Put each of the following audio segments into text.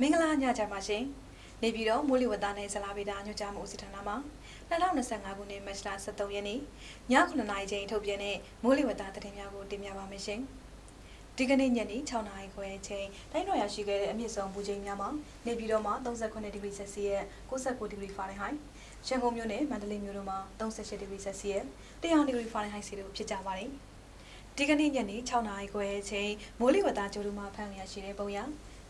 မင်္ဂလာညချမ်းပါရှင်နေပြည်တော်မိုးလေဝသနဲ့ဇလာဗေဒညွှန်ကြားမှုဦးစီးဌာနမှ2025ခုနှစ်မတ်လ23ရက်နေ့ည9:00နာရီချိန်ထုတ်ပြန်တဲ့မိုးလေဝသသတင်းများကိုတင်ပြပါမယ်ရှင်ဒီကနေ့ညနေ6:00နာရီခွဲအချိန်တိုင်းတော်ရရှိခဲ့တဲ့အမြင့်ဆုံးပူချိန်များမှာနေပြည်တော်မှာ39ဒီဂရီဆက်စီယပ်69ဒီဂရီဖာရင်ဟိုက်ရန်ကုန်မြို့နဲ့မန္တလေးမြို့တို့မှာ38ဒီဂရီဆက်စီယပ်100ဒီဂရီဖာရင်ဟိုက်စီတို့ဖြစ်ကြပါတယ်ဒီကနေ့ညနေ6:00နာရီခွဲအချိန်မိုးလေဝသကြိုးတို့မှာဖန်ရရှိတဲ့ပုံရ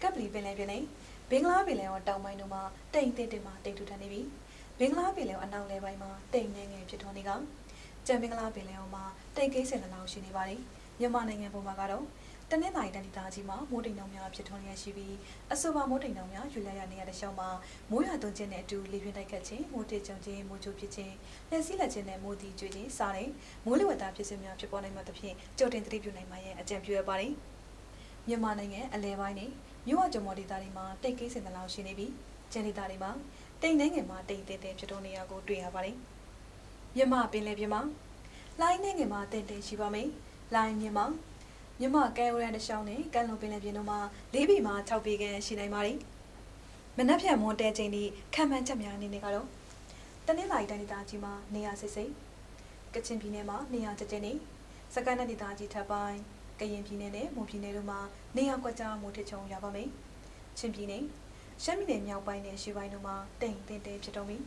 ကပ်ပလီပင်လယ်ပြင်နဲ့ဘင်္ဂလားပင်လယ်ော်တောင်ပိုင်းတို့မှာတိမ်တစ်တင်မှာတိမ်ထူထန်နေပြီးဘင်္ဂလားပင်လယ်ော်အနောက်လယ်ပိုင်းမှာတိမ်ငယ်ငယ်ဖြစ်ထွန်းနေကကြံဘင်္ဂလားပင်လယ်ော်မှာတိမ်ကိန်းစင်လောက်ရှိနေပါတယ်မြန်မာနိုင်ငံပုံမှာကတော့တနင်္သာရီတိုင်းဒေသကြီးမှာမိုးတိမ်နှောင်များဖြစ်ထွန်းရရှိပြီးအဆိုပါမိုးတိမ်နှောင်များယူလာရနေရတဲ့ရှောင်းမှာမိုးရွာသွန်းခြင်းနဲ့အတူလေပြင်းတိုက်ခတ်ခြင်းမိုးတိမ်ကြုံခြင်းမိုးချိုးဖြစ်ခြင်းလက်စည်းလက်ခြင်းနဲ့မိုးတီကျွေးခြင်းစားတဲ့မိုးလေဝသဖြစ်စဉ်များဖြစ်ပေါ်နိုင်မှသဖြင့်ကြိုတင်သတိပြုနိုင်မှာရဲ့အကြံပြုရပါတယ်မြန်မာနိုင်ငံအလဲပိုင်းနဲ့ မြို့ဝကြုံမော်ဒေသတွေမှာတိတ်ကိန်းစင်တလောက်ရှိနေပြီးကျန်ဒေသတွေမှာတိမ်နှင်းငယ်မှာတိမ်တဲတဲဖြစ်ထွန်းနေရကိုတွေ့ရပါတယ်မြန်မာပင်လယ်ပြင်မှာလိုင်းနှင်းငယ်မှာတိမ်တဲရှိပါမယ်လိုင်းမြင်မှာမြမကဲဝရန်တစ်ချောင်းနဲ့ကမ်းလွန်ပင်လယ်ပြင်တို့မှာ၄ဘီမှာ6ဘီခန့်ရှိနိုင်ပါတယ်။မနက်ဖြန်မွန်တဲချိန်ထိခံမှန်းချက်များအနေနဲ့ကတော့တနင်္လာရီတိုင်းဒေသကြီးမှာနေရာစစ်စိတ်ကချင်ပြည်နယ်မှာနေရာကျကျနေစကိုင်းတိုင်းဒေသကြီးထပ်ပိုင်း ကရင်ပြည်နယ်နဲ့မွန်ပြည်နယ်တို့မှာနေရာကွက်ကြားမိုးထချုံရပါမယ်။ချင်းပြည်နယ်ရှမ်းပြည်နယ်မြောက်ပိုင်းနဲ့ရှေ့ပိုင်းတို့မှာတိမ်တင်းတင်းဖြစ်တော့ပြီး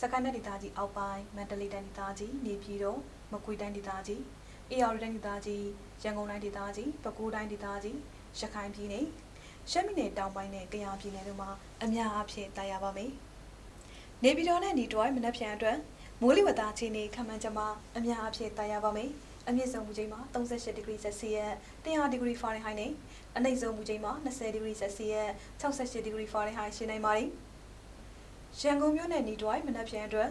စကိုင်းတိုင်းဒေသကြီးအောက်ပိုင်းမန္တလေးတိုင်းဒေသကြီးနေပြည်တော်မကွေးတိုင်းဒေသကြီးအေရဝတီတိုင်းဒေသကြီးရန်ကုန်တိုင်းဒေသကြီးပဲခူးတိုင်းဒေသကြီးရခိုင်ပြည်နယ်ရှမ်းပြည်နယ်တောင်ပိုင်းနဲ့ကယားပြည်နယ်တို့မှာအများအပြားတာယာပါမယ်။နေပြည်တော်နဲ့ညီတွိုင်းမနက်ဖြန်အတွက်မိုးလေဝသအခြေအနေခန့်မှန်းချက်မှာအများအပြားတာယာပါမယ်။ အမြင့်ဆုံးမူချိန်မှာ38ဒီဂရီဆက်စီယပ်100ဒီဂရီဖာရင်ဟိုက်နဲ့အနိမ့်ဆုံးမူချိန်မှာ20ဒီဂရီဆက်စီယပ်68ဒီဂရီဖာရင်ဟိုက်ရှိနိုင်ပါတယ်။ရန်ကုန်မြို့နယ်ညီတွိုင်းမနက်ဖြန်အတွက်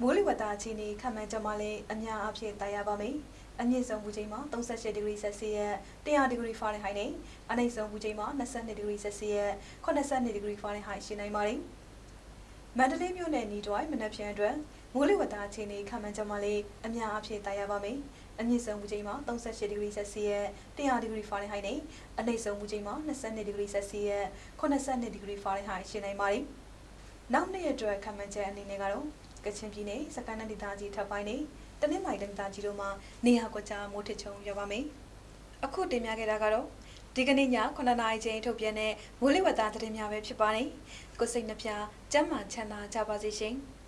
မိုးလေဝသအခြေအနေခန့်မှန်းချက်မှာလည်းအများအပြားတာယာပါမယ်။အမြင့်ဆုံးမူချိန်မှာ38ဒီဂရီဆက်စီယပ်100ဒီဂရီဖာရင်ဟိုက်နဲ့အနိမ့်ဆုံးမူချိန်မှာ22ဒီဂရီဆက်စီယပ်82ဒီဂရီဖာရင်ဟိုက်ရှိနိုင်ပါတယ်။မန္တလေးမြို့နယ်ညီတွိုင်းမနက်ဖြန်အတွက် မိုးလေဝသအခြေအနေခန့်မှန်းချက်မှာလည်းအများအပြားတာယာပါမယ်။အမြင့်ဆုံးမူချိန်မှာ38ဒီဂရီဆက်စီယပ်100ဒီဂရီဖာရင်ဟိုက်နဲ့အနိမ့်ဆုံးမူချိန်မှာ22ဒီဂရီဆက်စီယပ်82ဒီဂရီဖာရင်ဟိုက်ရှိနိုင်ပါတယ်။နောက်နေ့အတွက်ခန့်မှန်းချက်အနေနဲ့ကတော့ကချင်ပြည်နယ်စကိုင်းတိုင်းဒေသကြီးထပ်ပိုင်းနဲ့တနင်္လာရီတိုင်းဒေသကြီးတို့မှာနေရာကွက်ကြားမိုးထချုံရပါမယ်။အခုတင်ပြခဲ့တာကတော့ဒီကနေ့ည9နာရီချိန်ထုတ်ပြန်တဲ့မိုးလေဝသသတင်းများပဲဖြစ်ပါတယ်။ကိုယ်စိတ်နှပြကျမ်းမာချမ်းသာကြပါစေရှင်။